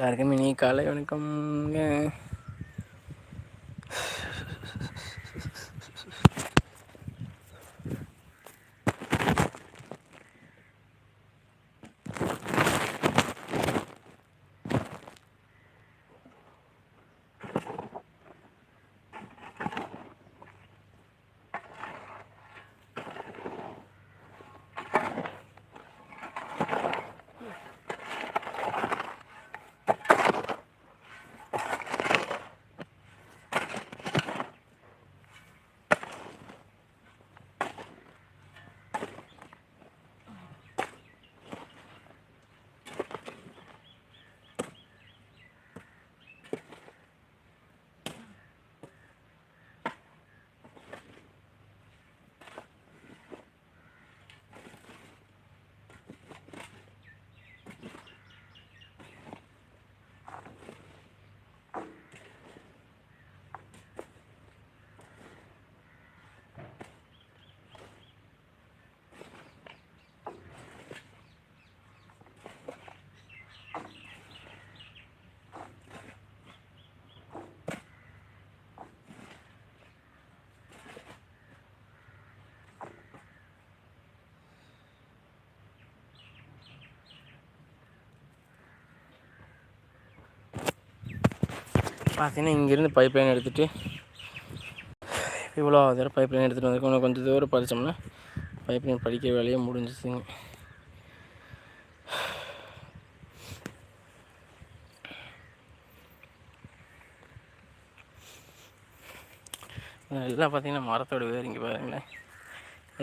யாருக்கும் இனிய காலை வணக்கம்ங்க. பார்த்தீங்கன்னா இங்கேருந்து பைப் லைன் எடுத்துகிட்டு இவ்வளோ தூரம் பைப் லைன் எடுத்துகிட்டு வந்திருக்கோம் இன்னும் கொஞ்சம் தூரம் படித்தோம்னா பைப் லைன் படிக்கிற வேலையே முடிஞ்சிச்சுங்க. எல்லாம் பார்த்தீங்கன்னா மரத்தோட வேறு இங்கே பாருங்களேன்.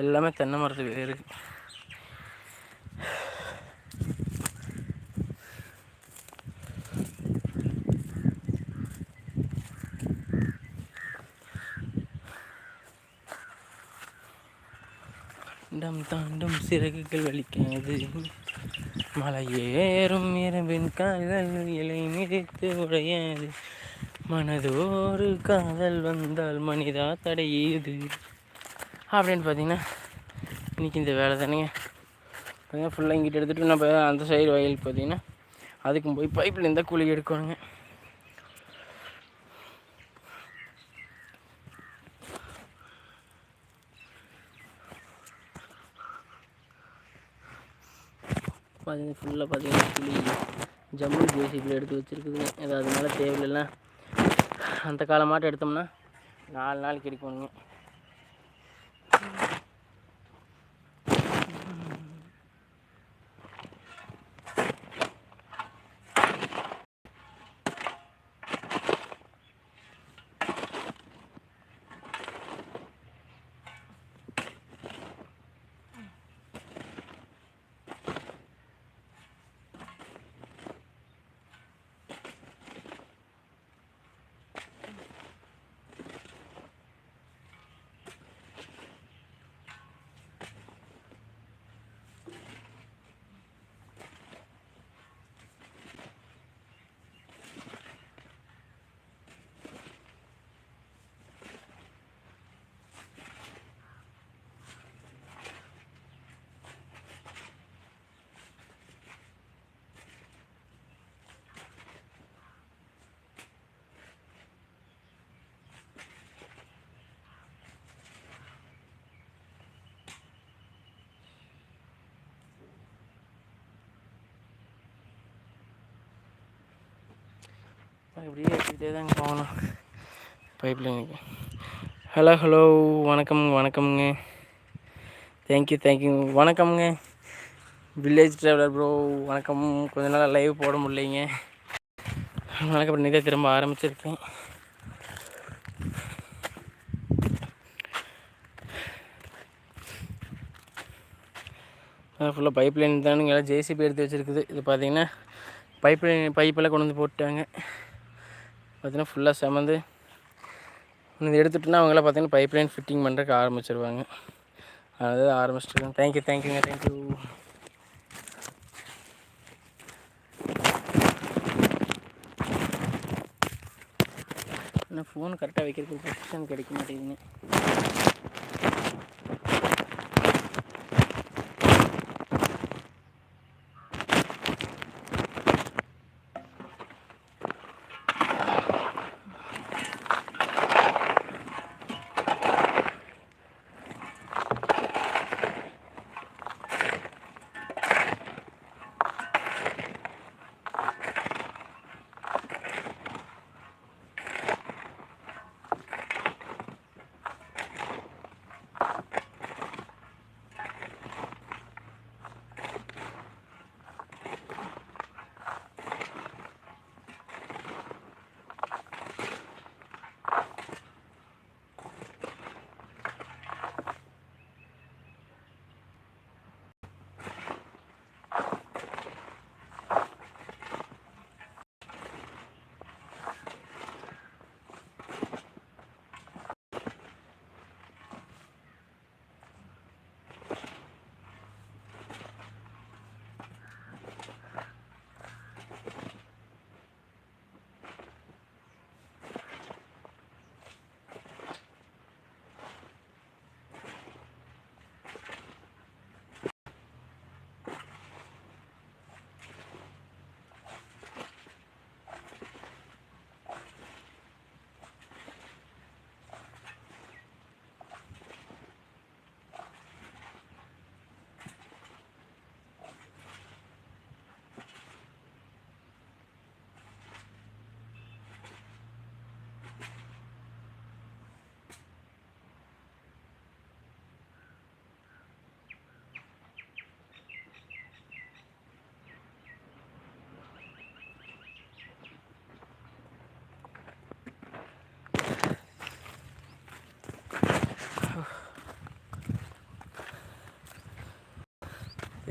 எல்லாமே தென்னை மரத்து வேர் டம் தாண்டும் சிறகுகள் வலிக்காது. மலை ஏறும் இரவின் காதல் இலை மிதித்து உடையாது. மனதோரு காதல் வந்தால் மனிதா தடையுது. அப்படின்னு பார்த்தீங்கன்னா இன்றைக்கி இந்த வேலை தானேங்க. பார்த்தீங்கன்னா ஃபுல்லாக இங்கிட்ட எடுத்துகிட்டு நம்ம அந்த சைடு வயலுக்கு பார்த்தீங்கன்னா அதுக்கும் போய் பைப்பில் இருந்தால் குழி எடுக்கணுங்க பார்த்தீங்கன்னா ஃபுல்லாக பார்த்தீங்கன்னா புளி ஜம்மு ஜேசிபியில் எடுத்து வச்சுருக்குதுங்க. ஏதாவது மேலே தேவையில்லைன்னா அந்த காலமாட்டம் எடுத்தோம்னா நாலு நாள் எடுக்கணுங்க இப்படியே ஏற்றிக்கிட்டே தாங்க போகணும். பைப் லைனுக்கு. ஹலோ ஹலோ வணக்கம் வணக்கம்ங்க. தேங்க்யூ தேங்க்யூ வணக்கம்ங்க. வில்லேஜ் ட்ராவலர் ப்ரோ வணக்கம். கொஞ்ச நாள் லைவ் போட முடியலைங்க. வணக்கம் பண்ணி திரும்ப ஆரம்பிச்சிருக்கேன். ஃபுல்லாக பைப் லைன் தானுங்க. எல்லாம் ஜேசிபி எடுத்து வச்சுருக்குது. இது பார்த்தீங்கன்னா பைப் லைன் பைப்பெல்லாம் கொண்டு வந்து போட்டாங்க பார்த்திங்கன்னா ஃபுல்லாக செமந்து இது எடுத்துட்டுனா அவங்களாம் பார்த்திங்கன்னா பைப்லைன் ஃபிட்டிங் பண்ணுறதுக்கு ஆரம்பிச்சிருவாங்க. அதாவது ஆரம்பிச்சிருக்காங்க. தேங்க்யூ தேங்க்யூங்க தேங்க்யூ ஆனால் ஃபோன் கரெக்டாக வைக்கிறதுக்கு பொசிஷன் கிடைக்க மாட்டேங்குதுங்க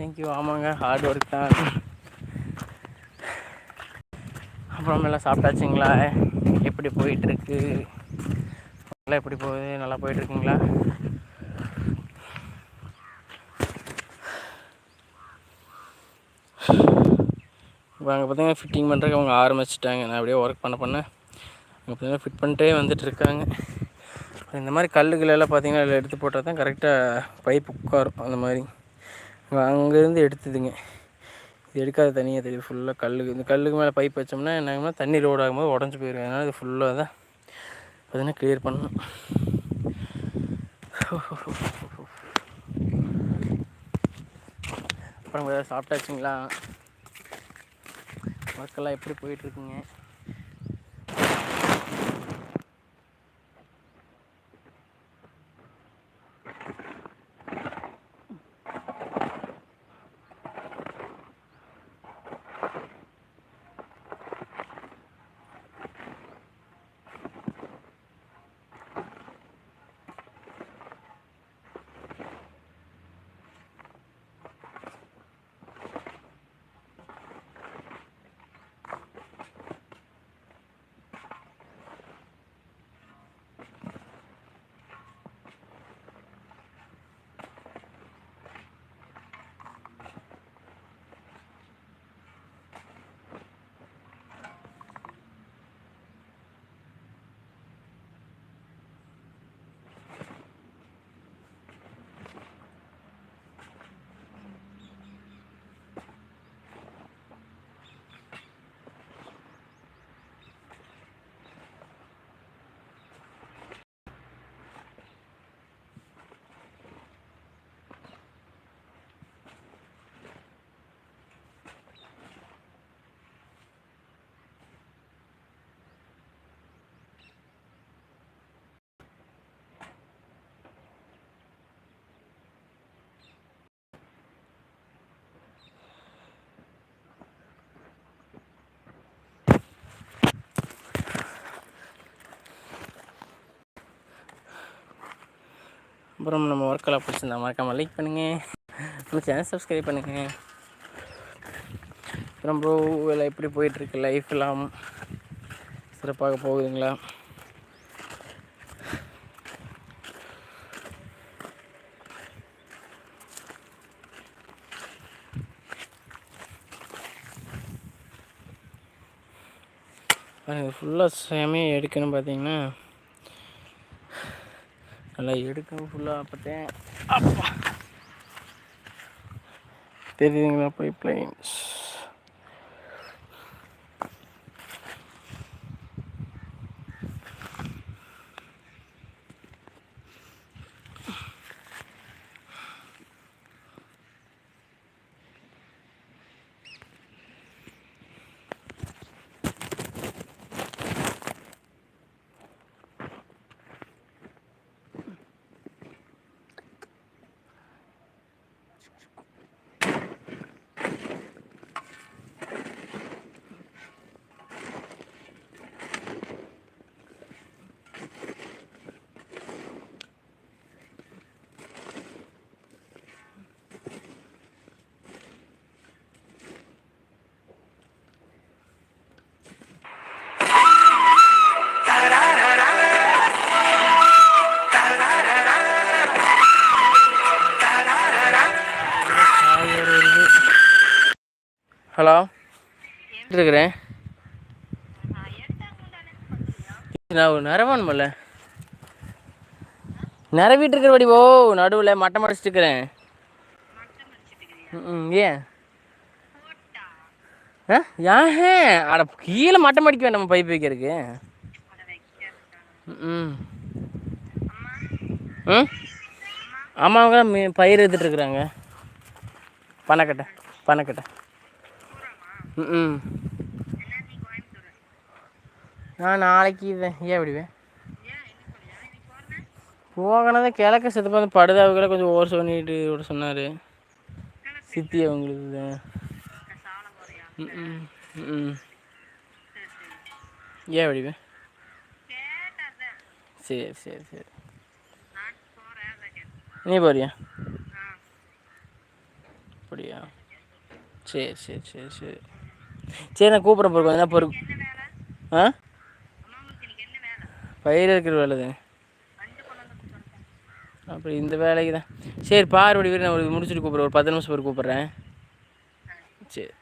தேங்க்யூ ஆமாங்க ஹார்ட் ஒர்க் தான். அப்புறம் எல்லாம் சாப்பிட்டாச்சுங்களா? எப்படி போயிட்டுருக்கு? நல்லா எப்படி போகுது? நல்லா போயிட்டுருக்குங்களா? இப்போ அங்கே பார்த்தீங்கன்னா ஃபிட்டிங் பண்ணுறதுக்கு அவங்க ஆரம்பிச்சிட்டாங்க. நான் அப்படியே ஒர்க் பண்ண பண்ண அங்கே பார்த்தீங்கன்னா ஃபிட் பண்ணிட்டே வந்துட்டு இருக்காங்க இந்த மாதிரி கல்லுகளெல்லாம் பார்த்தீங்கன்னா அதில் எடுத்து போட்டால் தான் கரெக்டாக பைப் உட்காரும். அந்த மாதிரி. அங்கேருந்து எடுத்ததுங்க. இது எடுக்காத தனியாக தெரியுது ஃபுல்லாக கல்லுக்கு. இந்த கல்லுக்கு மேலே பைப் வச்சோம்னா என்ன தண்ணி ரோடு ஆகும்போது உடஞ்சி போயிடும் அதனால் இது ஃபுல்லாக தான் பார்த்தீங்கன்னா கிளியர் பண்ணணும். அப்புறம் ஏதாவது சாப்பிட்டாச்சுங்களா? ஒர்க்கெல்லாம் எப்படி போயிட்டுருக்குங்க அப்புறம் நம்ம ஒர்க்கெல்லாம் பிடிச்சிருந்தா மறக்காமல் லைக் பண்ணுங்கள் நம்ம சேனல் சப்ஸ்கிரைப் பண்ணுங்கள் அப்புறம் ப்ரோ எல்லாம் எப்படி போயிட்டுருக்கு? லைஃப் எல்லாம் சிறப்பாக போகுதுங்களா? ஃபுல்லாக செமையாக எடுக்கணும் பார்த்தீங்கன்னா நல்லா எடுக்க ஃபுல்லாக பார்த்தேன் அப்பா. தெரியுதுங்களா பைப் லைன்ஸ் இருக்கிறேன் நான் நிறவானுமல்ல நிறவிட்டு இருக்கிற வடி ஓ நடுவில் மட்டம் அடிச்சிட்டு இருக்கிறேன் ஏன்? ஆ ஏன்? அட கீழே மட்டம் அடிக்க வேண்டாம் பைப் வைக்கிறதுக்கு. ம் ம். ஆமாம் அவங்க பயிர் எடுத்துட்டு இருக்கிறாங்க. பணக்கட்டை பணக்கட்டை ம். நான் நாளைக்கு இதை. ஏன் விடுவேன் போகணதான் கிழக்க செத்து வந்து படுதாவுக்குள்ள கொஞ்சம் ஓவர் பண்ணிட்டு விட சொன்னார். சித்தி அவங்களுக்கு ம் ம் ஏன் விடுவேன் சரி சரி சரி. நீ போறியா? அப்படியா? சரி சரி சரி சரி. சரி நான் கூப்பிட்றேன் பொறு என்ன பொறுப்பு ஆ? பயிர் இருக்கிற வேலை தான்? அப்படி இந்த வேலைக்கு தான் சரி பார்வடி வீடு நான் ஒரு முடிச்சுட்டு கூப்பிட்றேன். ஒரு பத்து நிமிஷம் பேர் கூப்பிட்றேன். சரி.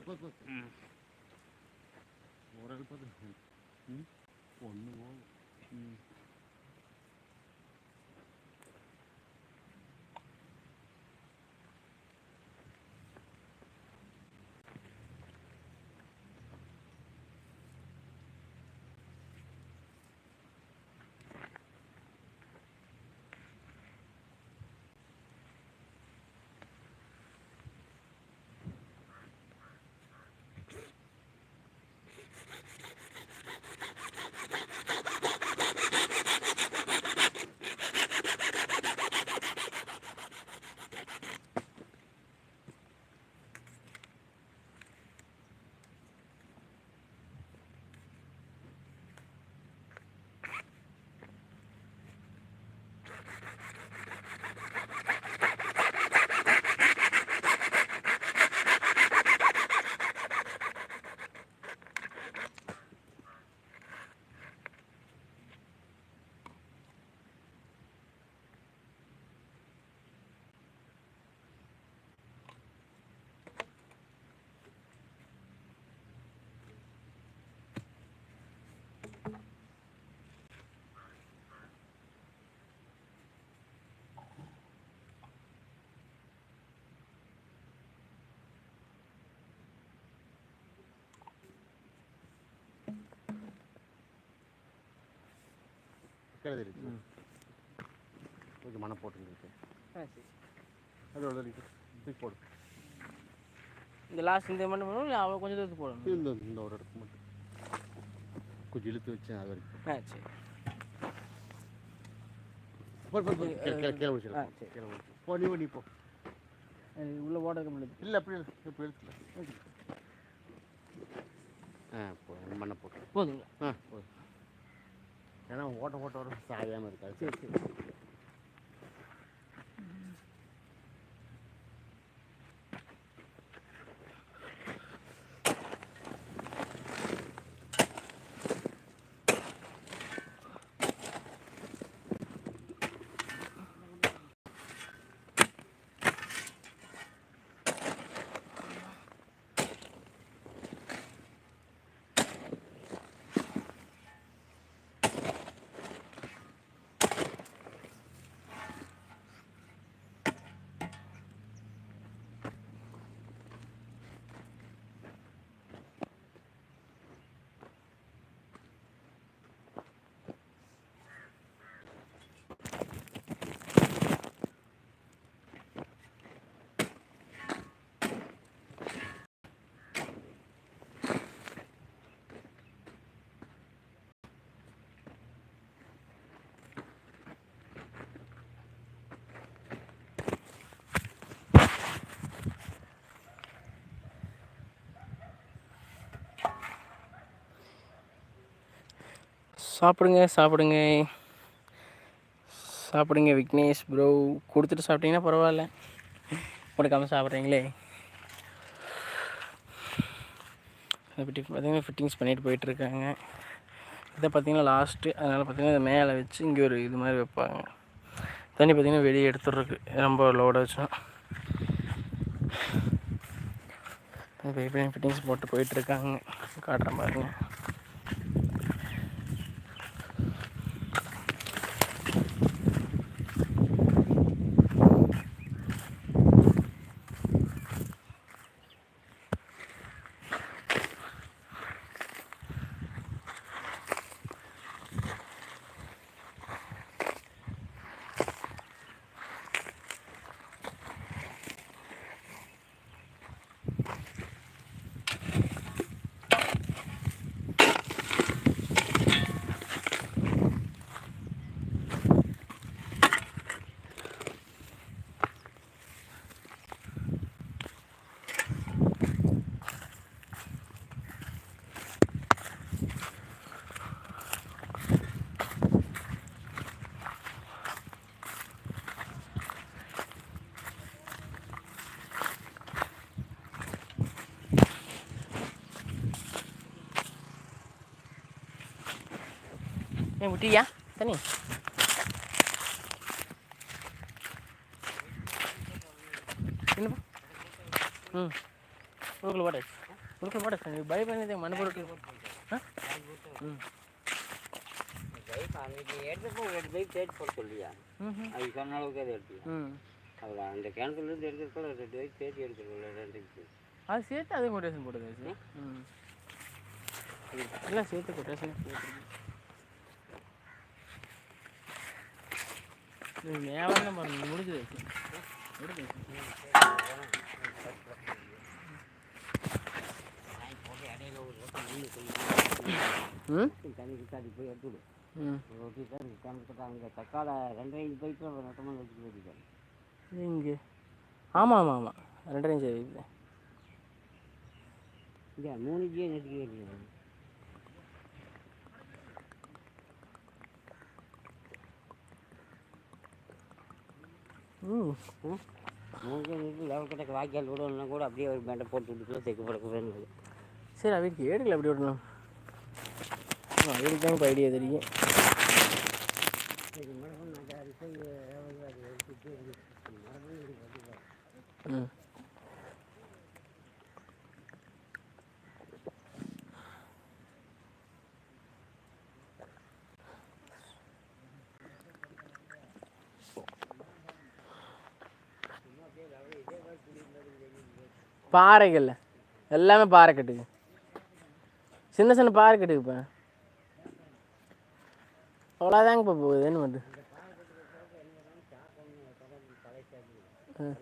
பார்த்து பார்த்து ஒரு ஆள் பார்த்து ஒன்று போகும் ம் கீழே தெரியுது கொஞ்சம் மனம் போட்டுருக்கு அது ஒரு தடவை தூக்கி போடு. இந்த லாஸ்ட் இந்த மட்டும் பண்ணணும் இல்லை அவ்வளோ கொஞ்சம் தூரத்துக்கு போடணும். இந்த இந்த ஒரு இடத்துக்கு மட்டும். கொஞ்சம் இழுத்து வச்சேன் அது வரைக்கும். ஆ சரி. போ, நீ நீ போ. உள்ள ஓட்ட முடியாது. இல்லை அப்படி இல்லை. இப்போ இழுத்துல ஆ போ மண்ணை போட்டு. போதுங்களா? ஆ போதும் ஏன்னா ஓட்ட ஓட்ட ஓட்ட சாயாமல் இருக்காது. சரி சரி. சாப்பிடுங்க சாப்பிடுங்க. சாப்பிடுங்க விக்னேஷ் ப்ரோ கொடுத்துட்டு சாப்பிட்டீங்கன்னா பரவாயில்ல. கொடுக்காமல் சாப்பிட்றீங்களே. அதை பற்றி பார்த்தீங்கன்னா ஃபிட்டிங்ஸ் பண்ணிட்டு போயிட்டுருக்காங்க. இதை பார்த்தீங்கன்னா லாஸ்ட்டு அதனால் பார்த்தீங்கன்னா இதை மேலே வச்சு இங்கே ஒரு இது மாதிரி வைப்பாங்க. தண்ணி பார்த்தீங்கன்னா வெளியே எடுத்துட்ருக்கு ரொம்ப லோடாக வச்சுன்னா பைப்லைன் ஃபிட்டிங்ஸ் போட்டு போயிட்டுருக்காங்க. காட்டுறேன் மாதிரிங்க. ஏன் விட்டியா தண்ணி என்னப்பா ம் உருக்குள்ள போட்டு உருக்குள்ள போட்டு பயப்படாதே மண் போட்டு ஆ ம் பைப் அன்னைக்கு எடுத்தப்போ ஒரு பைப் தேடி போட சொல்லியா ம் அது சொன்ன அளவுக்கு அதை எடுத்தியா ம் அதில் அந்த கிணத்துலேருந்து எடுக்கிறதுக்குள்ள ரெண்டு பைப் தேடி எடுக்கிறதுல ரெண்டு அது சேர்த்து அதே கொட்டேஷன் போடுது ம் எல்லாம் சேர்த்து கொட்டேஷன் போட்டுருக்கு மேலே பாருங்க முடிஞ்சது. முடிஞ்சது. ம்? தண்ணி கிட்டாடி போய் எடுத்துடு தான் கிணத்துக்கு அங்கே தக்காளை ரெண்டரை இன்ச் பைப்பில் நட்டமாக வச்சுட்டு போயிருக்காரு இது இங்கே. ஆமாம் ஆமாம் ஆமாம் ரெண்டரை இன்ச் இருக்குது இங்கே மூணு இன்ச்சே நெட்டுக்கு வேண்டியது ம் வாய்க்கால் விடணும்னா கூட அப்படியே ஒரு பேண்டை போட்டு விட்டுக்கலாம் தைக்க போடக்கூடாது சரி அவருக்கு ஏடுக்கல அப்படி விடணும் அவருக்கு தான் இப்போ ஐடியா தெரியும். பாறைகள் எல்லாமே பாறை கட்டுக்கு சின்ன சின்ன பாறை கட்டுக்கு இப்போ அவ்வளோதாங்க இப்போ போகுது என்ன பண்ணுது ம்.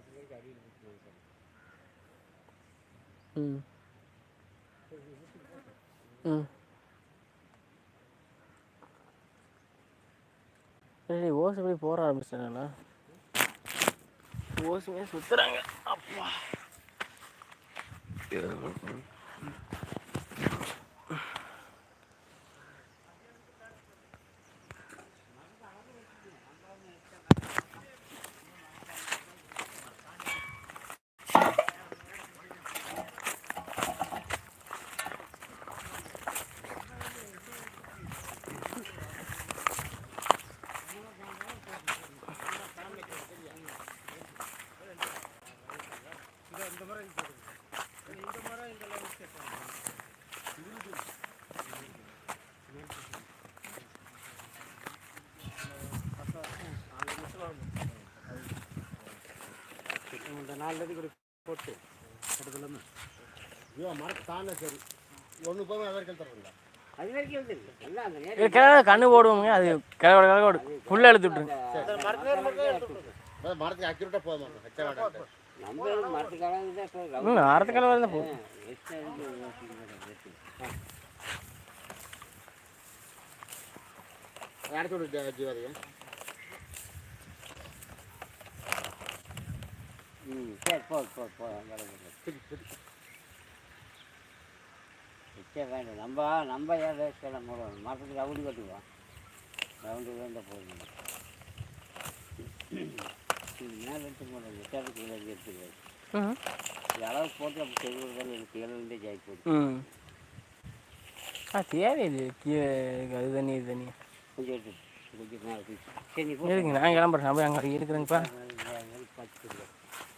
ம். ம் சரி ஓசு எப்படி போட ஆரம்பிச்சிட்டாங்களா? ஓசுமே சுத்துறாங்க. அப்பா. இந்த நாலு அடி கூட போட்டு இவன் மரத்து தானே சரி. ஒன்று போய் அதற்கு தரல அது வரைக்கும் வந்துருக்கு இது நேரம் கிழ கண்ணு போடுவோங்க அது கிழவோட கிழவோட புல்ல எடுத்து விட்டுருங்க. மரத்துக்கு அக்யூரேட்டாக மாட்டோம் நம்ம மரத்துக்காக தான் இப்போ ம் அறுத்த கிழவு தான் போதும் அடைச்சு ம் சரி போ போ போ அங்கே வேஸ்ட்டே வேண்டாம் நம்ம நம்ம ஏன் எல்லாம் போடுவோம் மரத்துக்கு ரவுண்டு கட்டுவோம் ரவுண்டு வேண்ட போதும் மேலே எடுத்து எட்டாவது கீழே அளவு போட்டு அப்படி செய்வது எனக்கு ஏழுலேருந்தே ஜாய் போகுது ம் ஆ தேவையில்லை கீழே அது தண்ணி இது தண்ணி கொஞ்சம் எடுத்து கொஞ்சம். சரி நான் கிளம்புறேன் போய் அங்கே இருக்கிறேங்கப்பா பார்த்துட்டு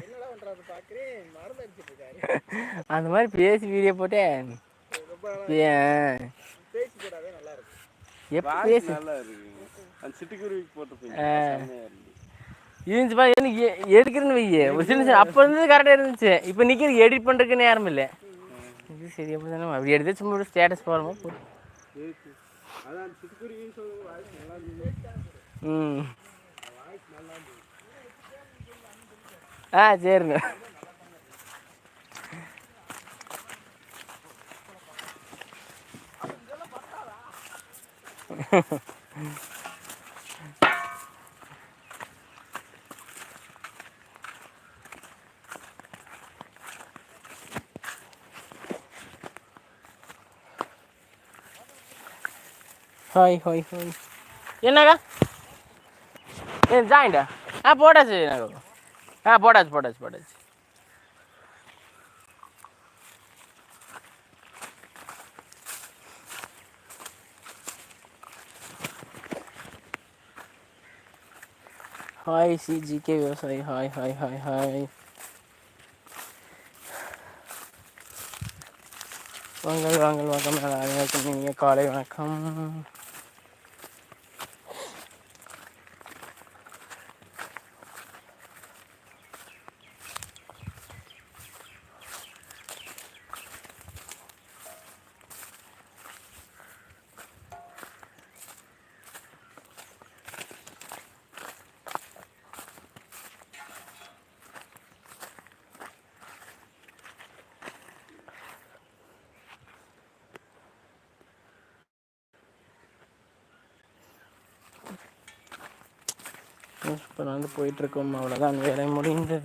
என்னடா பண்ணுறாரு பார்க்குறேன் மருந்து அடிச்சிட்டு இருக்காரு. அந்த மாதிரி பேசி வீடியோ போட்டேன் பேசி போடாதே நல்லா இருக்கும் எப்போ பேசி? நல்லா இருக்கு. அந்த சிட்டுக்குருவிக்கு போட்டு இருந்துச்சு பா எனக்கு எடுக்கிறேன்னு வையே. ஒரு சின்ன சின்ன அப்போ இருந்தது கரெக்டாக இருந்துச்சு. இப்போ நிற்கிறது எடிட் பண்ணுறதுக்கு நேரம் இல்லை. இது சரி அப்படி தானே. அப்படி எடுத்து சும்மா ஸ்டேட்டஸ் போகிறோமா போட்டு. ம். ஆ சிட்டுக்குருவின்னு சொல்லுங்க வாய்ஸ் இருந்துச்சு ம் ஆ சரிங்க ஹாய் ஹாய் ஹாய் என்னக்கா ஏ ஜாயிண்டா ஆ போட்டாச்சு எனக்கு ஆ போட்டாச்சு போட்டாச்சு போட்டாச்சு ஹாய் சிஜிகே விவசாயி ஹாய் ஹாய் ஹாய் ஹாய் வாங்கள் வாங்கள் வணக்கம் அனைவருக்கும் இனிய காலை வணக்கம் போயிட்டுருக்கோம் அவ்வளோதான் வேலை முடிந்தது